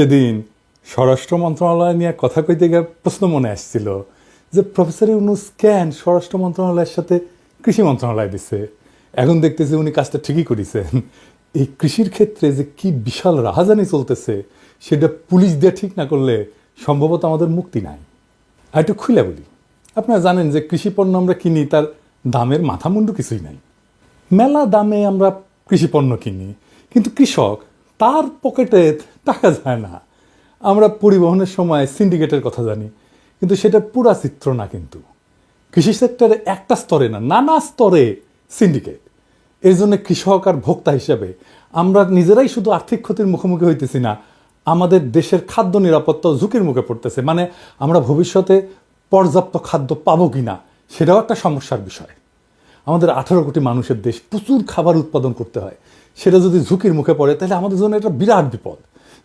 সেদিন স্বরাষ্ট্র মন্ত্রণালয় নিয়ে কথা কইতে গিয়ে প্রশ্ন মনে আসছিল যে প্রফেসর ইউনুস কেন স্বরাষ্ট্র মন্ত্রণালয়ের সাথে কৃষি মন্ত্রণালয় দিছে? এখন দেখতেছি উনি কাজটা ঠিকই করেছেন। এই কৃষির ক্ষেত্রে যে কি বিশাল রাহাজানি চলতেছে, সেটা পুলিশ দিয়ে ঠিক না করলে সম্ভবত আমাদের মুক্তি নাই। আর একটু খুলে বলি, আপনারা জানেন যে কৃষি পণ্য আমরা কিনি, তার দামের মাথা মুন্ডু কিছুই নাই। মেলা দামে আমরা কৃষি পণ্য কিনি, কিন্তু কৃষক তার পকেটে টাকা যায় না। আমরা পরিবহনের সময় সিন্ডিকেটের কথা জানি, কিন্তু সেটা পুরা চিত্র না কিন্তু। কৃষি সেক্টরে একটা স্তরে না, নানা স্তরে সিন্ডিকেট। এই জন্য কৃষক আর ভোক্তা হিসাবে আমরা নিজেরাই শুধু আর্থিক ক্ষতির মুখোমুখি হইতেছি না, আমাদের দেশের খাদ্য নিরাপত্তা ঝুঁকির মুখে পড়তেছে। মানে আমরা ভবিষ্যতে পর্যাপ্ত খাদ্য পাবো কিনা, সেটাও একটা সমস্যার বিষয়। আমাদের আঠারো কোটি মানুষের দেশ প্রচুর খাবার উৎপাদন করতে হয়। সেটা যদি ঝুঁকির মুখে পড়ে, তাহলে আমাদের জন্য এটা বিরাট বিপদ।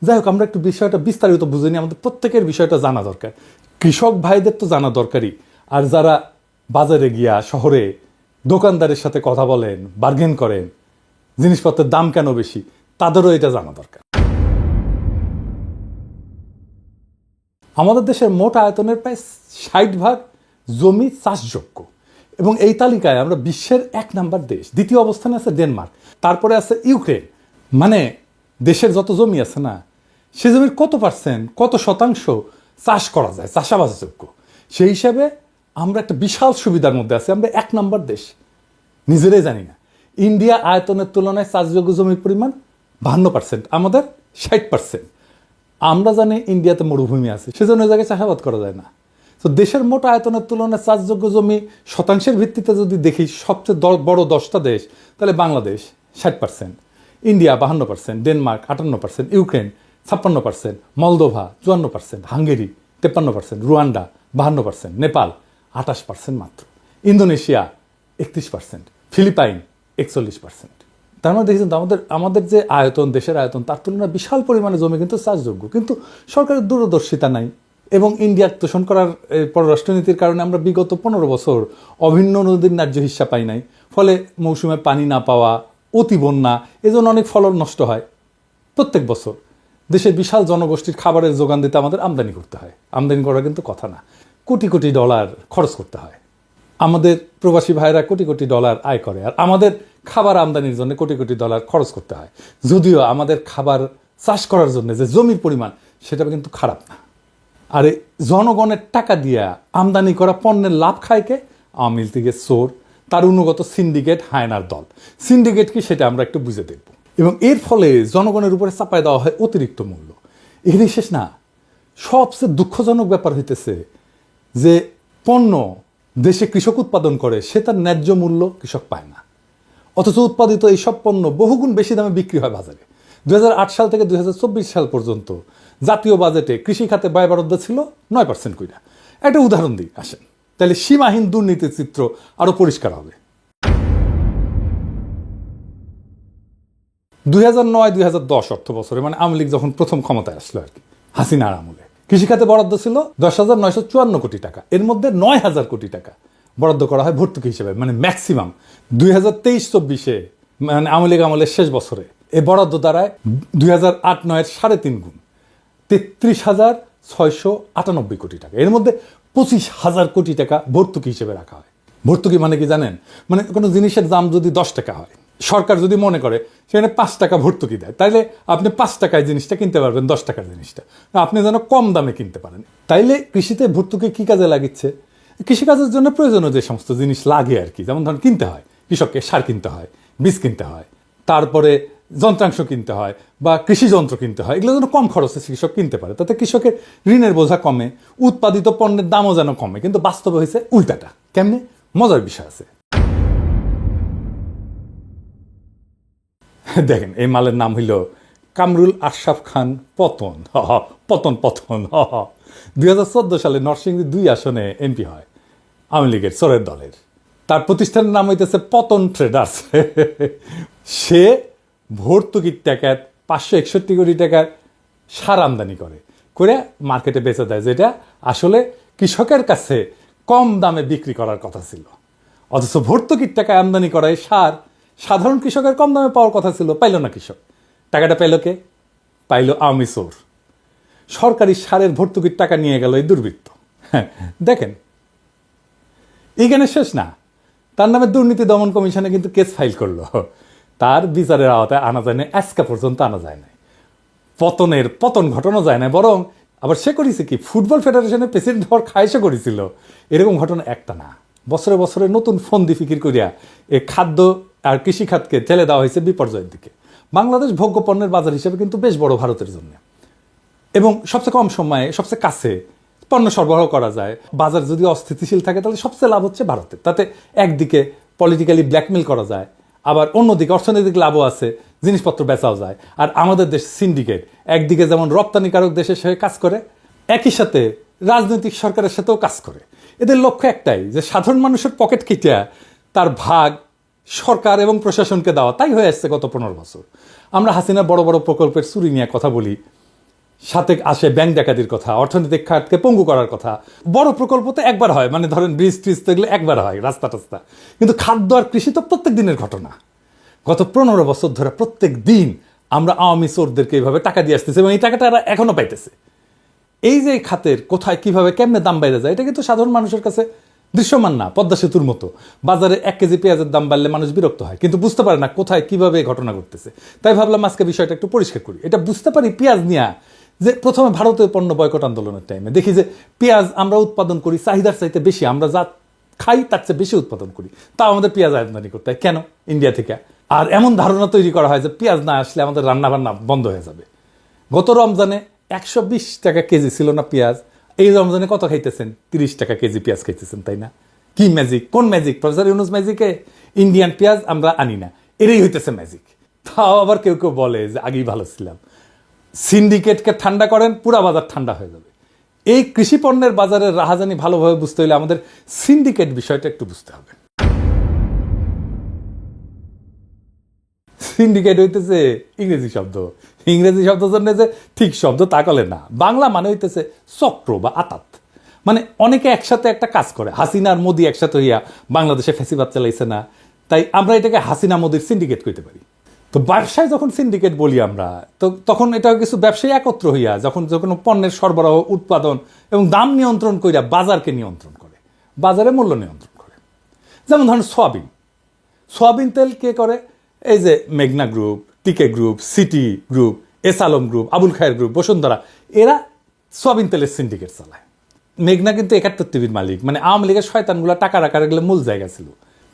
যাই হোক, আমরা একটু বিষয়টা বিস্তারিত বুঝে নিই। আমাদের প্রত্যেকের বিষয়টা জানা দরকার। কৃষক ভাইদের তো জানা দরকারই। আর যারা বাজারে গিয়া শহরে দোকানদারের সাথে কথা বলেন বার্গেন করেন, জিনিসপত্রের দাম কেন বেশি, তাদেরও এটা জানা দরকার। আমাদের দেশের মোট আয়তনের প্রায় ষাট ভাগ জমি চাষযোগ্য। এবং এই তালিকায় আমরা বিশ্বের এক নাম্বার দেশ। দ্বিতীয় অবস্থানে আছে ডেনমার্ক। তারপরে আছে ইউক্রেন। মানে দেশের যত জমি আছে না, সে জমির কত পার্সেন্ট কত শতাংশ চাষ করা যায় চাষাবাসযোগ্য সেই হিসাবে আমরা একটা বিশাল সুবিধার মধ্যে আছি। আমরা এক নাম্বার দেশ। নিজেরাই জানি না। ইন্ডিয়া আয়তনের তুলনায় চাষযোগ্য জমির পরিমাণ বাহান্ন পার্সেন্ট আমাদের ষাট পার্সেন্ট আমরা জানি ইন্ডিয়াতে মরুভূমি আছে, সেজন্য জায়গায় চাষাবাদ করা যায় না। তো দেশের মোট আয়তনের তুলনায় চাষযোগ্য জমি শতাংশের ভিত্তিতে যদি দেখি, সবচেয়ে বড় দশটা দেশ, তাহলে বাংলাদেশ ষাট পার্সেন্ট ইন্ডিয়া বাহান্ন পার্সেন্ট ডেনমার্ক আটান্ন পার্সেন্ট ইউক্রেন ছাপ্পান্ন পার্সেন্ট মলদোভা চুয়ান্ন পার্সেন্ট হাঙ্গেরি তেপ্পান্ন পার্সেন্ট রুয়ান্ডা বাহান্ন পার্সেন্ট নেপাল আঠাশ পার্সেন্ট মাত্র, ইন্দোনেশিয়া একত্রিশ পার্সেন্ট ফিলিপাইন একচল্লিশ পার্সেন্ট তার মানে দেখেছেন আমাদের আমাদের যে আয়তন, দেশের আয়তন, তার তুলনায় বিশাল পরিমাণে জমি কিন্তু চাষযোগ্য। কিন্তু সরকারের দূরদর্শিতা নাই। এবং ইন্ডিয়ার তোষণ করার পররাষ্ট্রনীতির কারণে আমরা বিগত পনেরো বছর অভিন্ন নদীর ন্যায্য হিস্সা পাই নাই। ফলে মৌসুমে পানি না পাওয়া, অতি বন্যা, এজন্য অনেক ফলন নষ্ট হয় প্রত্যেক বছর। দেশের বিশাল জনগোষ্ঠীর খাবারের যোগান দিতে আমাদের আমদানি করতে হয়। আমদানি করা কিন্তু কথা না। কোটি কোটি ডলার খরচ করতে হয়। আমাদের প্রবাসী ভাইরা কোটি কোটি ডলার আয় করে, আর আমাদের খাবার আমদানির জন্য কোটি কোটি ডলার খরচ করতে হয়। যদিও আমাদের খাবার চাষ করার জন্য যে জমির পরিমাণ, সেটা কিন্তু খারাপ না। আর জনগণের টাকা দিয়া আমদানি করা পণ্যের লাভ খায় কে? আওয়ামী লীগের চোর তার অনুগত সিন্ডিকেট হায়নার দল। সিন্ডিকেট কি সেটা আমরা একটু বুঝে দেখব। এবং এর ফলে জনগণের উপরে চাপায় দেওয়া হয় অতিরিক্ত মূল্য। এখানে শেষ না। সবচেয়ে দুঃখজনক ব্যাপার হইতেছে যে পণ্য দেশে কৃষক উৎপাদন করে, সে তার ন্যায্য মূল্য কৃষক পায় না। অথচ উৎপাদিত এই সব পণ্য বহুগুণ বেশি দামে বিক্রি হয় বাজারে। দু হাজার আট সাল থেকে দুই সাল পর্যন্ত জাতীয় বাজেটে কৃষি খাতে ব্যয় বরাদ্দ ছিল নয় পার্সেন্ট কইরা। একটা উদাহরণ দিই, আসেন। তাহলে সীমাহীন দুর্নীতির চিত্র আরও পরিষ্কার হবে। দুই হাজার নয়, দুই হাজার দশ অর্থ বছরে মানে আওয়ামী লীগ যখন প্রথম ক্ষমতায় আসলো আর কি, হাসিনার আমলে। কৃষিখাতে বরাদ্দ ছিল দশ হাজার নয়শো চুয়ান্ন কোটি টাকা, এর মধ্যে নয় হাজার কোটি টাকা বরাদ্দ করা হয় ভর্তুকি হিসেবে মানে ম্যাক্সিমাম। দুই হাজার তেইশ, চব্বিশে মানে আওয়ামী লীগ আমলের শেষ বছরে এই বরাদ্দ দ্বারায় দুই হাজার আট, নয়ের সাড়ে তিন গুণ। তেত্রিশ হাজার ছয়শো আটানব্বই কোটি টাকা। এর মধ্যে পঁচিশ হাজার কোটি টাকা ভর্তুকি হিসেবে রাখা হয়। ভর্তুকি মানে কি জানেন? মানে কোনো জিনিসের দাম যদি দশ টাকা হয়, সরকার যদি মনে করে সেখানে পাঁচ টাকা ভর্তুকি দেয়, তাইলে আপনি পাঁচ টাকায় জিনিসটা কিনতে পারবেন, দশ টাকার জিনিসটা। আপনি যেন কম দামে কিনতে পারেন। তাইলে কৃষিতে ভর্তুকি কী কাজে লাগিচ্ছে? কৃষিকাজের জন্য প্রয়োজনীয় যে সমস্ত জিনিস লাগে আর কি, যেমন ধরুন কিনতে হয়, কৃষককে সার কিনতে হয়, বীজ কিনতে হয়। তারপরে যন্ত্রাংশ কিনতে হয় বা কৃষি যন্ত্র কিনতে হয় এগুলো যেন কম খরচে কৃষক কিনতে পারে। তাতে কৃষকের ঋণের বোঝা কমে, উৎপাদিত পণ্যের দামও যেন কমে। কিন্তু বাস্তবে হয়েছে উল্টাটা। কেমনে? মজার বিষয় আছে। দেখেন, এই মালের নাম হইল কামরুল আশরাফ খান পতন। হ পতন পতন, হ দুই হাজার চোদ্দ সালে নরসিংদী দুই আসনে এমপি হয়, আওয়ামী লীগের চোরের দলের। তার প্রতিষ্ঠানের নাম হইতেছে পতন ট্রেডার্স। সে ভর্তুকির টাকায় পাঁচশো একষট্টি কোটি টাকার সার আমদানি করে করে মার্কেটে বেচে দেয়, যেটা আসলে কৃষকের কাছে কম দামে বিক্রি করার কথা ছিল। অথচ ভর্তুকির টাকায় আমদানি করা এই সার সাধারণ কৃষকের কম দামে পাওয়ার কথা ছিল, পাইল না কৃষক। টাকাটা পাইল কে? পাইল আওয়ামী চোর। সরকারি সারের ভর্তুকির টাকা নিয়ে গেল এই দুর্বৃত্ত। হ্যাঁ দেখেন। এইখানে শেষ না। তার নামে দুর্নীতি দমন কমিশনে কিন্তু কেস ফাইল করল। তার বিচারের আওতায় আনা যায় না আজকে পর্যন্ত আনা যায় না পতনের পতন ঘটানো যায় না বরং আবার সে করেছে কি, ফুটবল ফেডারেশনের প্রেসিডেন্ট হওয়ার খায়সে করেছিল। এরকম ঘটনা একটা না। বছরে বছরে নতুন ফন্দি ফিকির করিয়া এ খাদ্য আর কৃষি খাতকে ঠেলে দেওয়া হয়েছে বিপর্যয়ের দিকে। বাংলাদেশ ভোগ্য পণ্যের বাজার হিসেবে কিন্তু বেশ বড় ভারতের জন্য। এবং সবচেয়ে কম সময়ে, সবচেয়ে কাছে পণ্য সরবরাহ করা যায়। বাজার যদি অস্থিতিশীল থাকে, তাহলে সবচেয়ে লাভ হচ্ছে ভারতের। তাতে একদিকে পলিটিক্যালি ব্ল্যাকমেল করা যায় আবার অন্যদিকে অর্থনৈতিক লাভও আছে, জিনিসপত্র বেচাও যায়। আর আমাদের দেশ সিন্ডিকেট একদিকে যেমন রপ্তানিকারক দেশের সঙ্গে কাজ করে, একই সাথে রাজনৈতিক সরকারের সাথেও কাজ করে। এদের লক্ষ্য একটাই, যে সাধারণ মানুষের পকেট কেটে তার ভাগ সরকার এবং প্রশাসনকে দেওয়া। তাই হয়ে আসছে গত পনেরো বছর। আমরা হাসিনা বড় বড় প্রকল্পের চুরি নিয়ে কথা বলি সাথে আসে ব্যাংক ডাকাতির কথা, অর্থনৈতিক খাতকে পঙ্গু করার কথা। বড় প্রকল্প তো একবার হয় মানে ধরেন ব্রিজ ট্রিজ তো এগুলো একবার হয়, রাস্তা টাস্তা। কিন্তু খাদ্য আর কৃষি তো প্রত্যেক দিনের ঘটনা। গত পনেরো বছর ধরে প্রত্যেক দিন আমরা আওয়ামী চোরদেরকে এইভাবে টাকা দিয়ে আসতেছি এবং এই টাকাটা এরা এখনও পাইতেছে। এই যে খাতের কোথায়, কীভাবে, কেমনে দাম বাইরে যায়, এটা কিন্তু সাধারণ মানুষের কাছে দৃশ্যমান না, পদ্মা সেতুর মতো। বাজারে এক কেজি পেঁয়াজের দাম বাড়লে মানুষ বিরক্ত হয়, কিন্তু বুঝতে পারে না কোথায়, কীভাবে ঘটনা ঘটতেছে। তাই ভাবলাম আজকে বিষয়টা একটু পরিষ্কার করি। এটা বুঝতে পারি, পেঁয়াজ নিয়ে যে প্রথমে ভারতীয় পণ্য বয়কট আন্দোলনের টাইমে দেখি যে পেঁয়াজ আমরা উৎপাদন করি, চাহিদার চাইতে বেশি আমরা যা খাই তার চেয়ে বেশি উৎপাদন করি। তাও আমাদের পেঁয়াজ আমদানি করতে হয়। কেন? ইন্ডিয়া থেকে। আর এমন ধারণা তৈরি করা হয় যে পেঁয়াজ না আসলে আমাদের রান্না বান্না বন্ধ হয়ে যাবে। গত রমজানে একশো বিশ টাকা কেজি ছিল না পেঁয়াজ। এই রমজানে কত খাইতেছেন? তিরিশ টাকা কেজি পেঁয়াজ খাইতেছেন, তাই না? কি ম্যাজিক কোন ম্যাজিক প্রফেসর ইউনুস ম্যাজিকে ইন্ডিয়ান পেঁয়াজ আমরা আনি না। এটাই হইতেছে ম্যাজিক তাও আবার কেউ কেউ বলে যে আগেই ভালো ছিলাম। সিন্ডিকেটকে ঠান্ডা করেন, পুরা বাজার ঠান্ডা হয়ে যাবে। এই কৃষি পণ্যের বাজারের রাহাজানি ভালোভাবে বুঝতে হলে আমাদের সিন্ডিকেট বিষয়টা একটু বুঝতে হবে। সিন্ডিকেট হইতেছে ইংরেজি শব্দ। ইংরেজি শব্দ জন্য যে ঠিক শব্দ তা কলে না। বাংলা মানে হইতেছে চক্র বা আতাত। মানে অনেকে একসাথে একটা কাজ করে। হাসিনা আর মোদি একসাথে হইয়া বাংলাদেশে ফেসিবাদ চালাইছে না। তাই আমরা এটাকে হাসিনা, মোদির সিন্ডিকেট করতে পারি। তো ব্যবসায় যখন সিন্ডিকেট বলি আমরা, তো তখন এটা কিছু ব্যবসায়ী একত্র হইয়া যখন যখন পণ্যের সরবরাহ, উৎপাদন এবং দাম নিয়ন্ত্রণ কইরা বাজারকে নিয়ন্ত্রণ করে, বাজারে মূল্য নিয়ন্ত্রণ করে। যেমন ধরেন সোয়াবিন। সোয়াবিন তেল কে করে? এই যে মেঘনা group, TK group, city group, S Alam group, Abul Khayer group, Bashundhara, এরা সোয়াবিন তেলের সিন্ডিকেট চালায়। মেঘনা কিন্তু একাত্তর টিভির মালিক মানে আওয়ামী লীগের শয়তানগুলো টাকা রাখার এগুলো মূল জায়গা ছিল।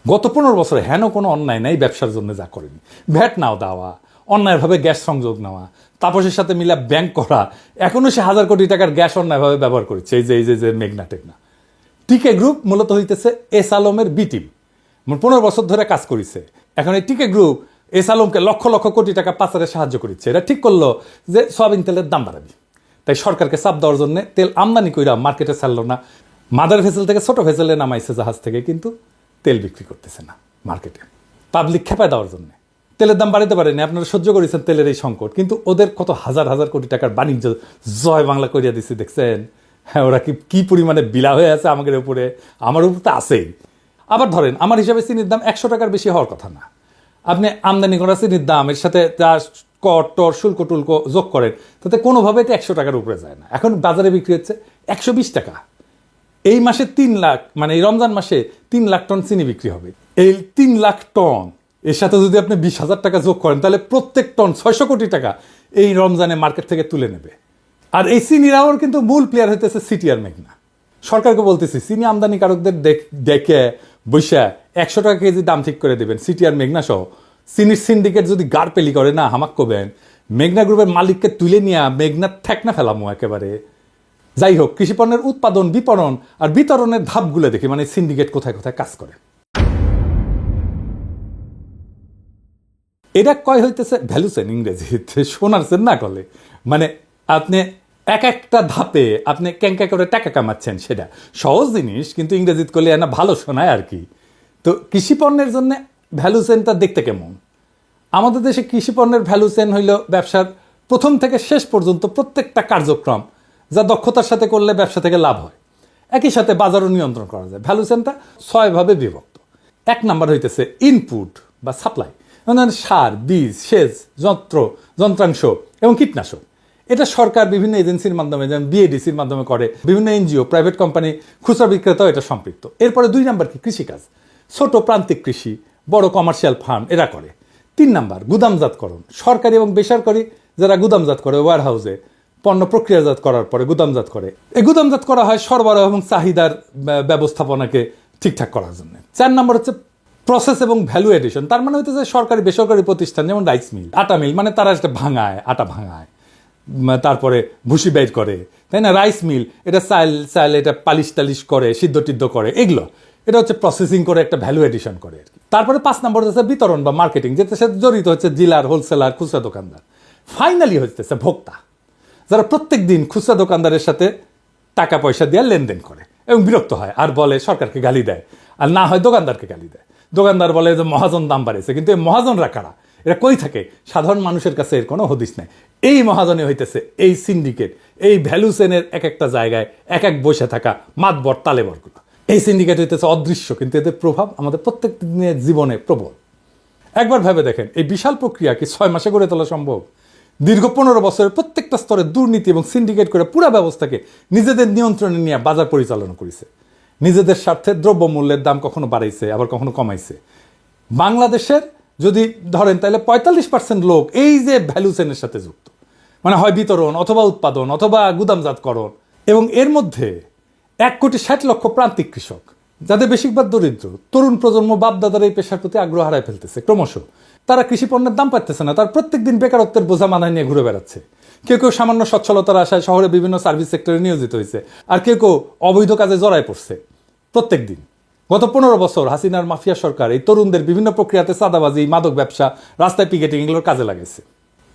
গত পনেরো বছরে হেন কোনো অন্যায় নাই ব্যবসার জন্য যা করেনি। ভ্যাট নাও দেওয়া, অন্যায়ভাবে গ্যাস সংযোগ নেওয়া, তাপসের সাথে মিলা ব্যাংক করা, এখনও সে হাজার কোটি টাকার গ্যাস অন্যায়ভাবে ব্যবহার করেছে, এই যে এই যে যে মেঘনা টেকনা। টিকে গ্রুপ মূলত হইতেছে এস আলমের বি টিম। পনেরো বছর ধরে কাজ করেছে। এখন এই টিকে গ্রুপ এস আলমকে লক্ষ লক্ষ কোটি টাকা পাচারে সাহায্য করেছে এটা ঠিক করল যে সয়াবিন তেলের দাম বাড়াবি। তাই সরকারকে চাপ দেওয়ার জন্য তেল আমদানি কইরা মার্কেটে ছাড়লো না। মাদার ভেসেল থেকে ছোট ভেসেলে নামাইছে জাহাজ থেকে, কিন্তু তেল বিক্রি করতেছে না মার্কেটে। পাবলিক খেপায় দেওয়ার জন্য। তেলের দাম বাড়াতে পারেনি, আপনারা সহ্য করেছেন তেলের এই সংকট। কিন্তু ওদের কত হাজার হাজার কোটি টাকার বাণিজ্য জয় বাংলা করিয়া দিচ্ছে দেখছেন? হ্যাঁ ওরা কি কি পরিমাণে বিলা হয়ে আছে আমাদের উপরে? আমার উপর তো আছেই। আবার ধরেন, আমার হিসাবে চিনির দাম একশো টাকার বেশি হওয়ার কথা না। আপনি আমদানি করা চিনির দাম এর সাথে যা কর, টর, শুল্ক, টুল্ক যোগ করেন, তাতে কোনোভাবে তো একশো টাকার উপরে যায় না। এখন বাজারে বিক্রি হচ্ছে একশো বিশ টাকা। এই মাসে তিন লাখ মানে এই রমজান মাসে তিন লাখ টন চিনি বিক্রি হবে। এই তিন লাখ টন, এর সাথে যদি আপনি বিশ হাজার টাকা যোগ করেন, তাহলে প্রত্যেক টন ছয়শো কোটি টাকা এই রমজানে মার্কেট থেকে তুলে নেবে। আর এই চিনিরাওর কিন্তু মূল প্লেয়ার হইতেছে সিটি আর মেঘনা সরকারকে বলতেছি, চিনি আমদানিকারকদের দেখ- ডেকে বৈশা একশো টাকা কেজি দাম ঠিক করে দেবেন। সিটি আর মেঘনা সহ। চিনির সিন্ডিকেট যদি গাড় পেলি করে, না, হামাক করবেন মেঘনা গ্রুপের মালিককে তুলে নিয়ে মেঘনার ঠেকনা ফেলামো একেবারে। যাই হোক কৃষি পণ্যের উৎপাদন, বিপণন আর বিতরণের ধাপগুলো দেখি মানে সিন্ডিকেট কোথায় কোথায় কাজ করে। এটা কয় হইতেছে? ভ্যালুসেন ইংরেজিতে শোনারছেন না কলে। মানে আপনি এক একটা ধাপে আপনি ক্যাঙ্কা করে টাকা কামাচ্ছেন সেটা। সহজ জিনিস, কিন্তু ইংরেজিত করলে না ভালো শোনায় আর কি। তো কৃষি পণ্যের জন্য ভ্যালুসেনটা দেখতে কেমন? আমাদের দেশে কৃষি পণ্যের ভ্যালু চেন হইল ব্যবসার প্রথম থেকে শেষ পর্যন্ত প্রত্যেকটা কার্যক্রম যা দক্ষতার সাথে করলে ব্যবসা থেকে লাভ হয়। একই সাথে বাজারও নিয়ন্ত্রণ করা যায়। ভ্যালু চেনটা ছয়ভাবে বিভক্ত। এক নাম্বার হইতেছে ইনপুট বা সাপ্লাই মানে সার, বীজ, সেচ, যন্ত্র, যন্ত্রাংশ এবং কীটনাশক। এটা সরকার বিভিন্ন এজেন্সির মাধ্যমে, যেমন বিএডিসির মাধ্যমে করে। বিভিন্ন এনজিও প্রাইভেট কোম্পানি খুচরা বিক্রেতাও এটা সম্পৃক্ত। এরপরে দুই নাম্বার কি? কৃষিকাজ। ছোট প্রান্তিক কৃষি, বড় কমার্শিয়াল ফার্ম এরা করে। তিন নাম্বার, গুদামজাতকরণ। সরকারি এবং বেসরকারি যারা গুদামজাত করে ওয়ার হাউসে পণ্য প্রক্রিয়াজাত করার পরে, গুদামজাত করে। এই গুদামজাত করা হয় সরবরাহ এবং চাহিদার ব্যবস্থাপনাকে ঠিকঠাক করার জন্য। চার নম্বর হচ্ছে প্রসেস এবং ভ্যালু এডিশন তার মানে হচ্ছে সরকারি, বেসরকারি প্রতিষ্ঠান, যেমন রাইস মিল আটা মিল মানে তারা একটা ভাঙায়, আটা ভাঙায় তারপরে ভুসি বের করে। তাই না? রাইস মিল এটা চাল চাল এটা পালিশ টালিশ করে, সিদ্ধ টিদ্ধ করে, এগুলো। এটা হচ্ছে প্রসেসিং করে একটা ভ্যালু এডিশন করে আর কি। তারপরে পাঁচ নম্বর হচ্ছে বিতরণ বা মার্কেটিং যেটার সাথে জড়িত হচ্ছে ডিলার হোলসেলার খুচরা দোকানদার। ফাইনালি হচ্ছে ভোক্তা। যারা প্রত্যেক দিন খুচরা দোকানদারের সাথে টাকা পয়সা দিয়ে লেনদেন করে এবং বিরক্ত হয় আর বলে, সরকারকে গালি দেয়। আর না হয় দোকানদারকে গালি দেয়। দোকানদার বলে যে, মহাজন দাম বাড়িয়েছে। কিন্তু এই মহাজনরা কারা? এরা কই থাকে? সাধারণ মানুষের কাছে এর কোনো হদিস নেই। এই মহাজনে হইতেছে, এই সিন্ডিকেট, এই ভ্যালু চেনের এক একটা জায়গায় এক এক বসে থাকা মাতবর তালেবরগুলো এই সিন্ডিকেট হইতেছে অদৃশ্য, কিন্তু এদের প্রভাব আমাদের প্রত্যেক দিনের জীবনে প্রবল। একবার ভেবে দেখেন, এই বিশাল প্রক্রিয়া কি ছয় মাসে গড়ে তোলা সম্ভব? দীর্ঘ পনেরো বছরের প্রত্যেকটা স্তরে দুর্নীতি এবং সিন্ডিকেট করে পুরো ব্যবস্থাকে নিজেদের নিয়ন্ত্রণে নিয়ে বাজার পরিচালনা করেছে। নিজেদের স্বার্থে দ্রব্যমূল্যের দাম কখনো বাড়াইছে, আবার কখনো কমাইছে। বাংলাদেশের যদি ধরেন তাহলে পঁয়তাল্লিশ পার্সেন্ট লোক এই যে ভ্যালু চেনের সাথে যুক্ত। মানে হয় বিতরণ অথবা উৎপাদন অথবা গুদামজাতকরণ। এবং এর মধ্যে এক কোটি ষাট লক্ষ প্রান্তিক কৃষক, যাদের বেশিরভাগ দরিদ্র। তরুণ প্রজন্ম বাপদাদার এই পেশার প্রতি আগ্রহ হারায় ফেলতেছে ক্রমশ। তারা কৃষি পণ্যের দাম পাচ্ছে না। তার প্রত্যেক দিন বেকারত্বের বোঝা মানায় নিয়ে ঘুরে বেড়াচ্ছে। কেউ কেউ সামান্য সচ্ছলতার আশায় শহরে বিভিন্ন সার্ভিস সেক্টরে নিয়োজিত হয়েছে। আর কেউ কেউ অবৈধ কাজে জড়ায় পড়ছে। প্রত্যেক দিন গত পনেরো বছর হাসিনার মাফিয়া সরকার এই তরুণদের বিভিন্ন প্রক্রিয়াতে চাঁদাবাজি, মাদক ব্যবসা, রাস্তায় পিকেটিং এগুলোর কাজে লাগাইছে।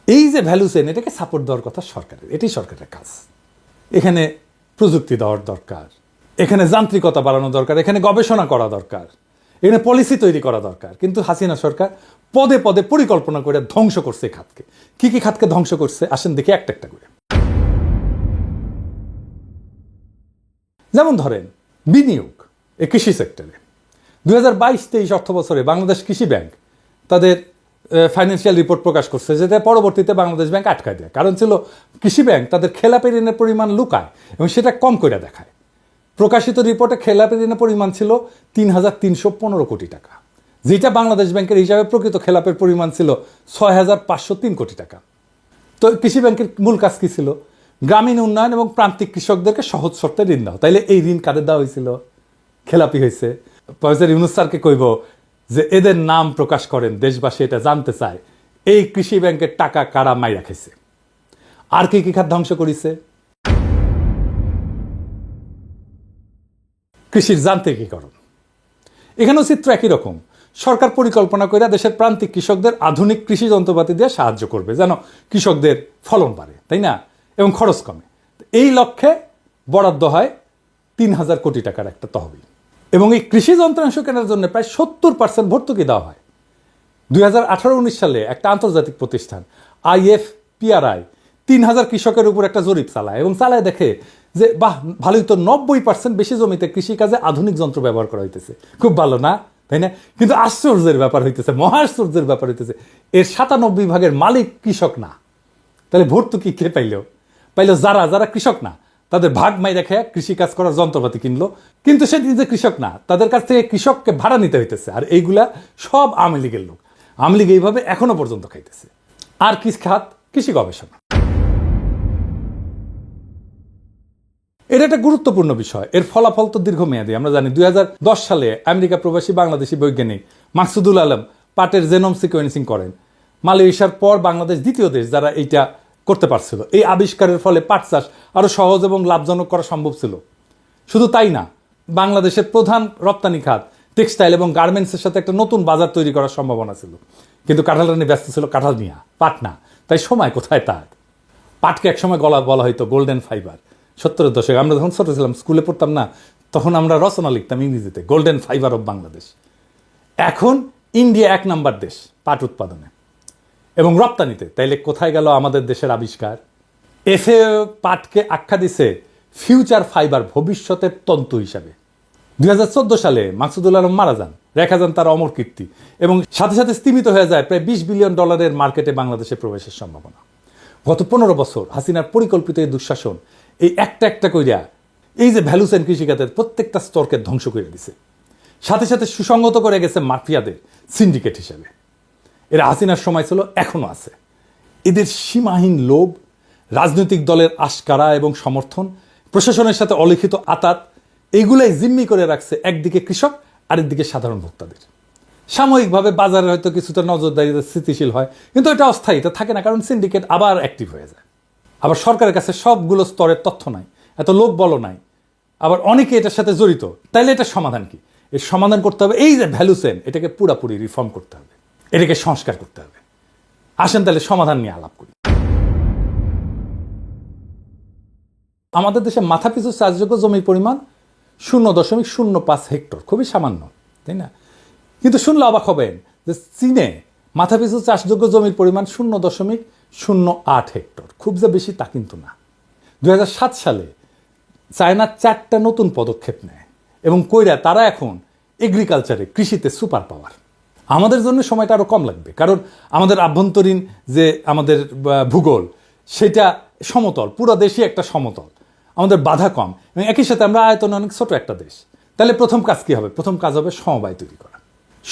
এই যে ভ্যালু চেন এটাকে সাপোর্ট দেওয়ার কথা সরকারের। এটাই সরকারের কাজ। এখানে প্রযুক্তি দেওয়ার দরকার। এখানে যান্ত্রিকতা বাড়ানো দরকার। এখানে গবেষণা করা দরকার। এখানে পলিসি তৈরি করা দরকার। কিন্তু হাসিনা সরকার পদে পদে পরিকল্পনা করে ধ্বংস করছে খাতকে। কি কি খাতকে ধ্বংস করছে? আসেন দেখি একটা একটা করে। যেমন ধরেন, বিনিয়োগ এই কৃষি সেক্টরে দু হাজার বাইশ, তেইশ অর্থ বছরে বাংলাদেশ কৃষি ব্যাংক তাদের ফাইন্যান্সিয়াল রিপোর্ট প্রকাশ করছে যেটা পরবর্তীতে বাংলাদেশ ব্যাংক আটকায় দেয়। কারণ ছিল কৃষি ব্যাংক তাদের খেলাপি ঋণের পরিমাণ লুকায় এবং সেটা কম করে দেখায়। প্রকাশিত রিপোর্টে খেলাপি ঋণের পরিমাণ ছিল তিন হাজার তিনশো পনেরো কোটি টাকা। যেটা বাংলাদেশ ব্যাংকের হিসাবে প্রকৃত খেলাপের পরিমাণ ছিল ছয় হাজার পাঁচশো তিন কোটি টাকা। তো কৃষি ব্যাংকের মূল কাজ কি ছিল? গ্রামীণ উন্নয়ন এবং প্রান্তিক কৃষকদেরকে সহজ শর্তে ঋণ দাও তাইলে এই ঋণ কাদের দেওয়া হয়েছিল? খেলাপি হয়েছে। প্রফেসর ইউনুস স্যারকে কইব যে এদের নাম প্রকাশ করেন, দেশবাসী এটা জানতে চায়। এই কৃষি ব্যাংকের টাকা কারা মাই রাখেছে আর কি কি খাত ধ্বংস করেছে? কৃষির যান্ত্রিকীকরণ। এখানেও চিত্র একই রকম। সরকার পরিকল্পনা করে দেশের প্রান্তিক কৃষকদের আধুনিক কৃষি যন্ত্রপাতি দিয়ে সাহায্য করবে, যেন কৃষকদের ফলন বাড়ে, তাই না? এবং খরচ কমে। এই লক্ষ্যে বরাদ্দ হয় তিন হাজার কোটি টাকার একটা তহবিল। এবং এই কৃষি যন্ত্রাংশ কেনার জন্য প্রায় সত্তর পার্সেন্ট ভর্তুকি দেওয়া হয়। দুই হাজার আঠারো উনিশ সালে একটা আন্তর্জাতিক প্রতিষ্ঠান আইএফ পিআরআই তিন হাজার কৃষকের উপর একটা জরিপ চালায় এবং চালায় দেখে যে, বাহ, ভালোই তো নব্বই পার্সেন্ট বেশি জমিতে কৃষিকাজে আধুনিক যন্ত্র ব্যবহার করা হইতেছে। খুব ভালো, না? তাই না? কিন্তু আশ্চর্যের ব্যাপার হইতেছে, মহাশ্চর্যের ব্যাপার হইতেছে। এর সাতানব্বই ভাগের মালিক কৃষক না। তাহলে ভর্তুকি কে পাইলো? পাইলো যারা যারা কৃষক না। তাদের ভাগ মাই রেখে কৃষিকাজ করার যন্ত্রপাতি কিনলো। কিন্তু সে নিজে কৃষক না। তাদের কাছ থেকে কৃষককে ভাড়া নিতে হইতেছে। আর এইগুলা সব আওয়ামী লীগের লোক। আওয়ামী লীগ এইভাবে এখনও পর্যন্ত খাইতেছে। আর কি খাত? কৃষি গবেষণা। এটা একটা গুরুত্বপূর্ণ বিষয়। এর ফলাফল তো দীর্ঘমেয়াদী। আমরা জানি দুই হাজার দশ সালে আমেরিকা প্রবাসী বাংলাদেশি বৈজ্ঞানিক মাকসুদুল আলম পাটের জেনোম সিকোয়েন্সিং করেন। মালয়েশিয়ার পর বাংলাদেশ দ্বিতীয় দেশ যারা এইটা করতে পারছিল। এই আবিষ্কারের ফলে পাট চাষ আরও সহজ এবং লাভজনক করা সম্ভব ছিল। শুধু তাই না, বাংলাদেশের প্রধান রপ্তানি খাত, টেক্সটাইল এবং গার্মেন্টসের সাথে একটা নতুন বাজার তৈরি করার সম্ভাবনা ছিল। কিন্তু কাঁঠাল রানী ব্যস্ত ছিল, কাঁঠাল নিয়া পাট না। তাই সময় কোথায় তার? পাটকে একসময় গলা বলা হয়তো গোল্ডেন ফাইবার। সত্তরের দশকে আমরা যখন ছোট ছিলাম, স্কুলে পড়তাম না, তখন আমরা রচনা লিখতাম ইংরেজিতে গোল্ডেন ফাইবার অফ বাংলাদেশ এখন ইন্ডিয়া এক নাম্বার দেশ, পাট উৎপাদনে। এবং রপ্তানিতে, তাইলে কোথায় গেল আমাদের দেশের আবিষ্কার? এফএ পাটকে আখ্যা দিছে ফিউচার ফাইবার ভবিষ্যতের তন্তু হিসাবে। দুই হাজার চোদ্দ সালে মাকসুদুল আলম মারা যান, রেখা যান তার অমর কীর্তি। এবং সাথে সাথে স্তীমিত হয়ে যায় প্রায় বিশ বিলিয়ন ডলারের মার্কেটে বাংলাদেশে প্রবেশের সম্ভাবনা। গত পনেরো বছর হাসিনার পরিকল্পিত এই দুঃশাসন এই একটা একটা কইরা এই যে ভ্যালুসেন কৃষিখাতের প্রত্যেকটা স্তরকে ধ্বংস করে দিছে। সাথে সাথে সুসংগত করে গেছে মাফিয়াদের সিন্ডিকেট হিসেবে। এরা হাসিনার সময় ছিল, এখনও আছে। এদের সীমাহীন লোভ, রাজনৈতিক দলের আশকারা এবং সমর্থন, প্রশাসনের সাথে অলিখিত আতাত এইগুলাই জিম্মি করে রাখছে একদিকে কৃষক, আরেকদিকে সাধারণ ভোক্তাদের। সাময়িকভাবে বাজারে হয়তো কিছুটা নজরদারিতে স্থিতিশীল হয়, কিন্তু এটা অস্থায়ী, এটা থাকে না, কারণ সিন্ডিকেট আবার অ্যাক্টিভ হয়ে যায়। আবার সরকারের কাছে সবগুলো স্তরের তথ্য নাই, এত লোক বল নাই। আবার অনেকে এটার সাথে জড়িত, তাইলে এটার সমাধান কি? এর সমাধান করতে হবে এই যে ভ্যালুসেন এটাকে পুরাপুরি রিফর্ম করতে হবে, এটাকে সংস্কার করতে হবে। আসেন তাহলে সমাধান নিয়ে আলাপ করি। আমাদের দেশে মাথাপিছু চাষযোগ্য জমির পরিমাণ শূন্য দশমিক শূন্য পাঁচ হেক্টর, খুবই সামান্য, তাই না? কিন্তু শুনলে অবাক হবেন যে চীনে মাথাপিছু চাষযোগ্য জমির পরিমাণ শূন্য দশমিক শূন্য আট হেক্টর। খুব যে বেশি তা কিন্তু না। দু হাজার সাত সালে চায়না চারটা নতুন পদক্ষেপ নেয় এবং কইরা তারা এখন এগ্রিকালচারে কৃষিতে সুপার পাওয়ার আমাদের জন্য সময়টা আরও কম লাগবে, কারণ আমাদের আভ্যন্তরীণ যে আমাদের ভূগোল, সেটা সমতল, পুরো দেশই একটা সমতল। আমাদের বাধা কম এবং একই সাথে আমরা আয়তনে অনেক ছোট একটা দেশ। তাহলে প্রথম কাজ কি হবে? প্রথম কাজ হবে সমবায় তৈরি করা।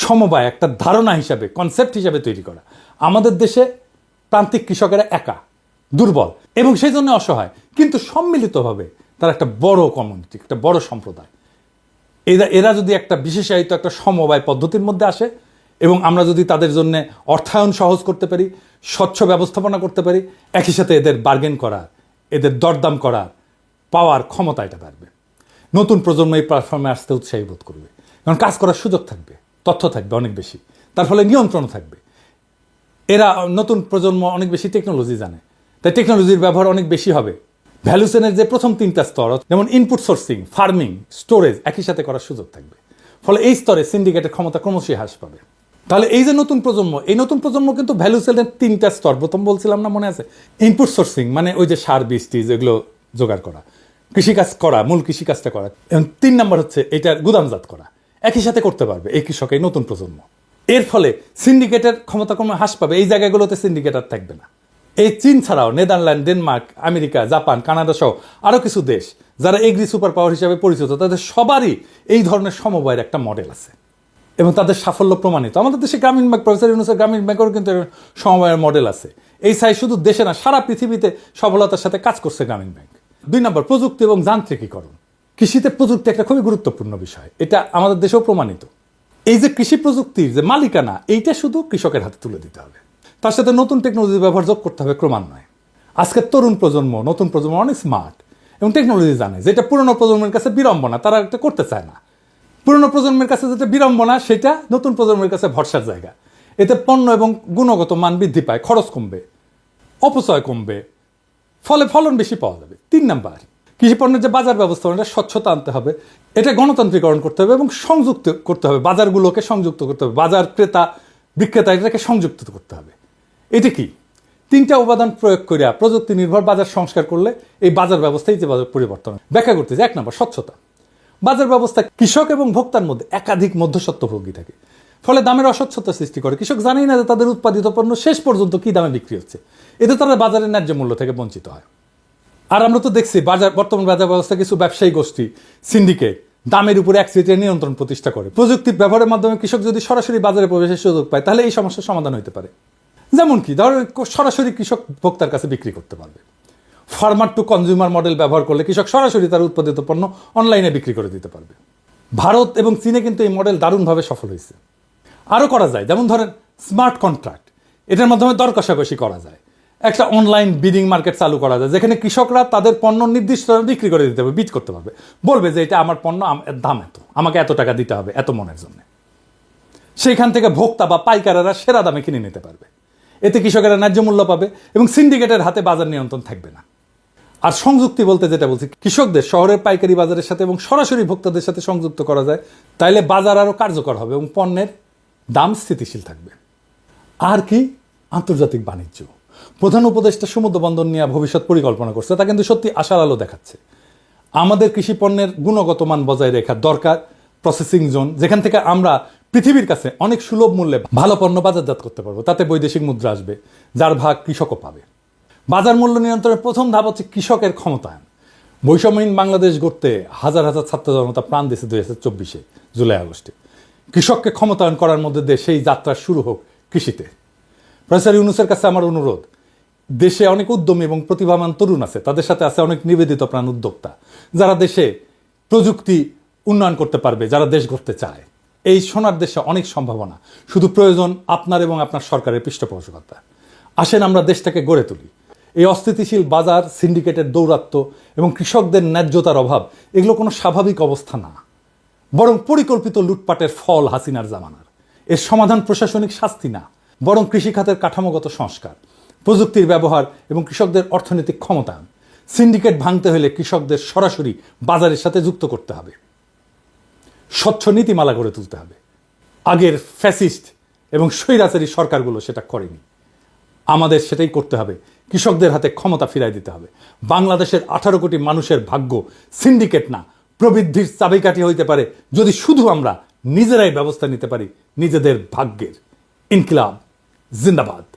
সমবায়, একটা ধারণা হিসাবে কনসেপ্ট হিসাবে তৈরি করা। আমাদের দেশে প্রান্তিক কৃষকেরা একা, দুর্বল, এবং সেই জন্য অসহায়। কিন্তু সম্মিলিতভাবে তারা একটা বড় কমিউনিটি একটা বড় সম্প্রদায়। এরা এরা যদি একটা বিশেষায়িত একটা সমবায় পদ্ধতির মধ্যে আসে, এবং আমরা যদি তাদের জন্য অর্থায়ন সহজ করতে পারি, স্বচ্ছ ব্যবস্থাপনা করতে পারি, একই সাথে এদের বার্গেন করার এদের দরদাম করার পাওয়ার ক্ষমতা এটা বাড়বে। নতুন প্রজন্ম এই প্ল্যাটফর্মে আসতে উৎসাহী বোধ করবে। কারণ কাজ করার সুযোগ থাকবে। তথ্য থাকবে অনেক বেশি। তার ফলে নিয়ন্ত্রণ থাকবে। এরা নতুন প্রজন্ম অনেক বেশি টেকনোলজি জানে। তাই টেকনোলজির ব্যবহার অনেক বেশি হবে। ভ্যালুসেনের যে প্রথম তিনটা স্তর, যেমন ইনপুট সোর্সিং ফার্মিং স্টোরেজ একই সাথে করার সুযোগ থাকবে। ফলে এই স্তরে সিন্ডিকেটের ক্ষমতা ক্রমশই হ্রাস পাবে। তাহলে এই যে নতুন প্রজন্ম, এই নতুন প্রজন্ম কিন্তু ভ্যালুসেনের তিনটা স্তর, প্রথম বলছিলাম না মনে আছে? ইনপুট সোর্সিং মানে ওই যে সার, বীজ, টিজ, এগুলো জোগাড় করা। কৃষিকাজ করা, মূল কৃষিকাজটা করা। এবং তিন নম্বর হচ্ছে এটার গুদামজাত করা। একই সাথে করতে পারবে, এই কৃষক, এই নতুন প্রজন্ম। এর ফলে সিন্ডিকেটের ক্ষমতা ক্রমে হ্রাস পাবে, এই জায়গাগুলোতে সিন্ডিকেটার থাকবে না। এই চীন ছাড়াও Netherland, Denmark, America, Japan, Canada সহ আরও কিছু দেশ, যারা এগ্রি সুপার পাওয়ার হিসাবে পরিচিত, তাদের সবারই এই ধরনের সমবায়ের একটা মডেল আছে। এবং তাদের সাফল্য প্রমাণিত। আমাদের দেশে গ্রামীণ ব্যাংক, প্রফেসর ইউনুসের গ্রামীণ ব্যাংকেরও কিন্তু সমবায়ের মডেল আছে। এই সাই শুধু দেশে না, সারা পৃথিবীতে সফলতার সাথে কাজ করছে গ্রামীণ ব্যাংক। দুই নম্বর, প্রযুক্তি এবং যান্ত্রিকীকরণ। কৃষিতে প্রযুক্তি একটা খুবই গুরুত্বপূর্ণ বিষয়। এটা আমাদের দেশেও প্রমাণিত। এই যে কৃষি প্রযুক্তির যে মালিকানা, এইটা শুধু কৃষকের হাতে তুলে দিতে হবে। তার সাথে নতুন টেকনোলজি ব্যবহার যোগ করতে হবে ক্রমান্বয়ে। আজকের তরুণ প্রজন্ম, নতুন প্রজন্ম অনেক স্মার্ট এবং টেকনোলজি জানে। যেটা পুরনো প্রজন্মের কাছে বিড়ম্বনা, তারা এটা করতে চায় না। পুরনো প্রজন্মের কাছে যেটা বিড়ম্বনা, সেটা নতুন প্রজন্মের কাছে ভরসার জায়গা। এতে পণ্য এবং গুণগত মান বৃদ্ধি পায়, খরচ কমবে, অপচয় কমবে, ফলে ফলন বেশি পাওয়া যাবে। তিন নাম্বার কৃষি পণ্যের যে বাজার ব্যবস্থাপনা এটা স্বচ্ছতা আনতে হবে। এটা গণতান্ত্রিকরণ করতে হবে এবং সংযুক্ত করতে হবে। বাজারগুলোকে সংযুক্ত করতে হবে। বাজার ক্রেতা, বিক্রেতা, এটাকে সংযুক্ত করতে হবে। এটা কি? তিনটা উপাদান প্রয়োগ করিয়া প্রযুক্তি নির্ভর বাজার সংস্কার করলে এই বাজার ব্যবস্থায় যে বাজার পরিবর্তন ব্যাখ্যা করতে এক নম্বর, স্বচ্ছতা। বাজার ব্যবস্থা কৃষক এবং ভোক্তার মধ্যে একাধিক মধ্যস্বত্বভোগী থাকে। ফলে দামের অস্বচ্ছতা সৃষ্টি করে। কৃষক জানেই না যে তাদের উৎপাদিত পণ্য শেষ পর্যন্ত কি দামে বিক্রি হচ্ছে। এতে তারা বাজারের ন্যায্য মূল্য থেকে বঞ্চিত হয়। আর আমরা তো দেখছি বাজার, বর্তমান বাজার ব্যবস্থা কিছু ব্যবসায়ী গোষ্ঠী, সিন্ডিকেট, দামের উপরে এক সিটের নিয়ন্ত্রণ প্রতিষ্ঠা করে। প্রযুক্তি ব্যবহারের মাধ্যমে কৃষক যদি সরাসরি বাজারে প্রবেশের সুযোগ পায়, তাহলে এই সমস্যার সমাধান হতে পারে। যেমন কি, ধরো সরাসরি কৃষক ভোক্তার কাছে বিক্রি করতে পারবে। ফার্মার টু কনজিউমার মডেল ব্যবহার করলে কৃষক সরাসরি তার উৎপাদিত পণ্য অনলাইনে বিক্রি করে দিতে পারবে। ভারত এবং চীনে কিন্তু এই মডেল দারুণভাবে সফল হয়েছে। আরও করা যায়, যেমন ধরেন স্মার্ট কন্ট্রাক্ট, এটার মাধ্যমে দর কষাকষি করা যায়। একটা অনলাইন বিডিং মার্কেট চালু করা যায়, যেখানে কৃষকরা তাদের পণ্য নির্দিষ্ট বিক্রি করে দিতে হবে বিট করতে পারবে। বলবে যে এটা আমার পণ্য দাম এত, আমাকে এত টাকা দিতে হবে, এত মনের জন্য। সেইখান থেকে ভোক্তা বা পাইকারেরা সেরা দামে কিনে নিতে পারবে। এতে কৃষকেরা ন্যায্য মূল্য পাবে এবং সিন্ডিকেটের হাতে বাজার নিয়ন্ত্রণ থাকবে না। আর সংযুক্তি বলতে যেটা বলছি, কৃষকদের শহরের পাইকারি বাজারের সাথে এবং সরাসরি ভোক্তাদের সাথে সংযুক্ত করা যায়, তাইলে বাজার আরও কার্যকর হবে এবং পণ্যের দাম স্থিতিশীল থাকবে। আর কি? আন্তর্জাতিক বাণিজ্য। প্রধান উপদেষ্টা সমুদ্র বন্দর নিয়ে ভবিষ্যৎ পরিকল্পনা করছে। তা কিন্তু সত্যি আশার আলো দেখাচ্ছে। আমাদের কৃষি পণ্যের গুণগত মান বজায় রাখা দরকার প্রসেসিং জোন যেখান থেকে আমরা পৃথিবীর কাছে অনেক সুলভ মূল্যে ভালো পণ্য বাজারজাত করতে পারব। তাতে বৈদেশিক মুদ্রা আসবে, যার ভাগ কৃষকও পাবে। বাজার মূল্য নিয়ন্ত্রণের প্রথম ধাপ হচ্ছে কৃষকের ক্ষমতায়ন। বৈষম্যহীন বাংলাদেশ গড়তে হাজার হাজার ছাত্র জনতা প্রাণ দিয়েছে দুই হাজার চব্বিশে, জুলাই আগস্টে। কৃষককে ক্ষমতায়ন করার মধ্যে দিয়ে সেই যাত্রা শুরু হোক কৃষিতে। প্রফেসর ইউনুসের কাছে আমার অনুরোধ দেশে অনেক উদ্যমী এবং প্রতিভাবান তরুণ আছে। তাদের সাথে আছে অনেক নিবেদিত প্রাণ উদ্যোক্তা। যারা দেশে প্রযুক্তি উন্নয়ন করতে পারবে, যারা দেশ গড়তে চায়। এই সোনার দেশে অনেক সম্ভাবনা। শুধু প্রয়োজন আপনার এবং আপনার সরকারের পৃষ্ঠপোষকতা। আসেন আমরা দেশটাকে গড়ে তুলি। এই অস্থিতিশীল বাজার, সিন্ডিকেটের দৌরাত্ম্য এবং কৃষকদের ন্যায্যতার অভাব, এগুলো কোনো স্বাভাবিক অবস্থা না। বরং পরিকল্পিত লুটপাটের ফল হাসিনার জামানার। এর সমাধান প্রশাসনিক শাস্তি না, বরং কৃষিখাতের কাঠামোগত সংস্কার। প্রযুক্তির ব্যবহার এবং কৃষকদের অর্থনৈতিক ক্ষমতায়ন সিন্ডিকেট ভাঙতে হলে কৃষকদের সরাসরি বাজারের সাথে যুক্ত করতে হবে। স্বচ্ছ নীতিমালা গড়ে তুলতে হবে। আগের ফ্যাসিস্ট এবং স্বৈরাচারী সরকারগুলো সেটা করেনি। আমাদের সেটাই করতে হবে। কৃষকদের হাতে ক্ষমতা ফিরাই দিতে হবে। বাংলাদেশের আঠারো কোটি মানুষের ভাগ্য সিন্ডিকেট না। প্রবৃদ্ধির চাবিকাঠি হইতে পারে যদি শুধু আমরা নিজেরাই ব্যবস্থা নিতে পারি নিজেদের ভাগ্যের। ইনকিলাব, জিন্দাবাদ।